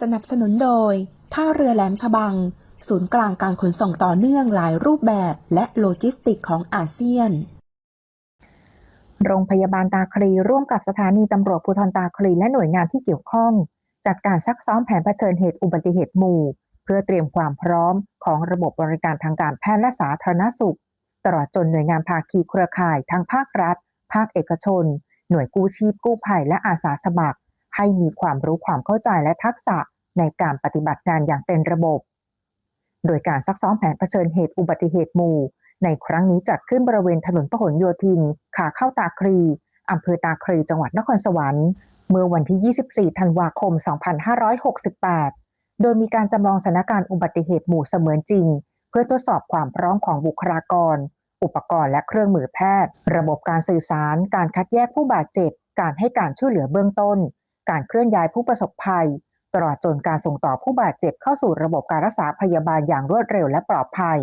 สนับสนุนโดย ท่าเรือแหลมฉบัง ศูนย์กลางการขนส่งต่อเนื่องหลายรูปแบบและโลจิสติกของอาเซียน โรงพยาบาลตาคลีร่วมกับสถานีตำรวจภูธรตาคลีและหน่วยงานที่เกี่ยวข้อง จัดการซักซ้อมแผนเผชิญเหตุอุบัติเหตุหมู่ เพื่อเตรียมความพร้อมของระบบบริการทางการแพทย์และสาธารณสุข ตลอดจนหน่วยงานภาคีเครือข่ายทั้งภาครัฐ ภาคเอกชน หน่วยกู้ชีพกู้ภัยและอาสาสมัคร ให้มีความรู้ความเข้าใจและทักษะในการปฏิบัติงานอย่างเป็นระบบ โดยการซักซ้อมแผนเผชิญเหตุอุบัติเหตุหมู่ ในครั้งนี้จัดขึ้นบริเวณถนนพหลโยธิน ขาเข้าตาครีอำเภอตาครีจังหวัดนครสวรรค์ เมื่อวันที่ 24 ธันวาคม 2568 โดยมีการจำลองสถานการณ์อุบัติเหตุหมู่เสมือนจริง เพื่อทดสอบความพร้อมของบุคลากร อุปกรณ์และเครื่องมือแพทย์ ระบบการสื่อสาร การคัดแยกผู้บาดเจ็บ การให้การช่วยเหลือเบื้องต้น การเคลื่อนย้ายผู้ประสบภัย ตลอดจนการส่งต่อผู้บาดเจ็บเข้าสู่ระบบการรักษาพยาบาลอย่างรวดเร็วและปลอดภัย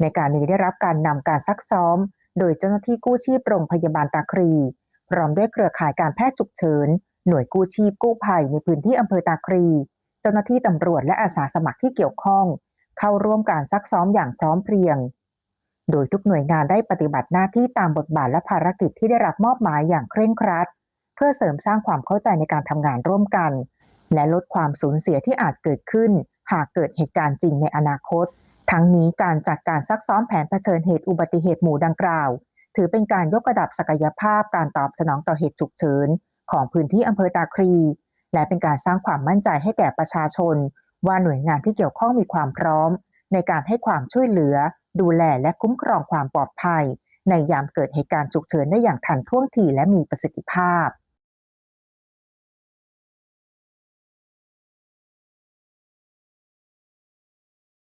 ในการนี้ได้รับการนำการซักซ้อม โดยเจ้าหน้าที่กู้ชีพโรงพยาบาลตาครี พร้อมด้วยเครือข่ายการแพทย์ฉุกเฉิน หน่วยกู้ชีพกู้ภัยในพื้นที่อำเภอตาครี เจ้าหน้าที่ตำรวจและอาสาสมัครที่เกี่ยวข้อง เข้าร่วมการซักซ้อมอย่างพร้อมเพรียงโดยทุกหน่วยงานได้ปฏิบัติหน้าที่ตามบทบาทและภารกิจที่ได้รับมอบหมายอย่างเคร่งครัด เพื่อเสริมสร้างความเข้าใจในการทำงานร่วมกัน และลดความสูญเสียที่อาจเกิดขึ้น หากเกิดเหตุการณ์จริงในอนาคต ทั้งนี้การจัดการซักซ้อมแผนเผชิญเหตุอุบัติเหตุหมู่ดังกล่าว ถือเป็นการยกระดับศักยภาพการตอบสนองต่อเหตุฉุกเฉินของพื้นที่อำเภอตาครี และเป็นการสร้างความมั่นใจให้แก่ประชาชน ว่าหน่วยงานที่เกี่ยวข้องมีความพร้อม ในการให้ความช่วยเหลือ ดูแลและคุ้มครองความปลอดภัย ในยามเกิดเหตุการณ์ฉุกเฉินได้อย่างทันท่วงทีและมีประสิทธิภาพ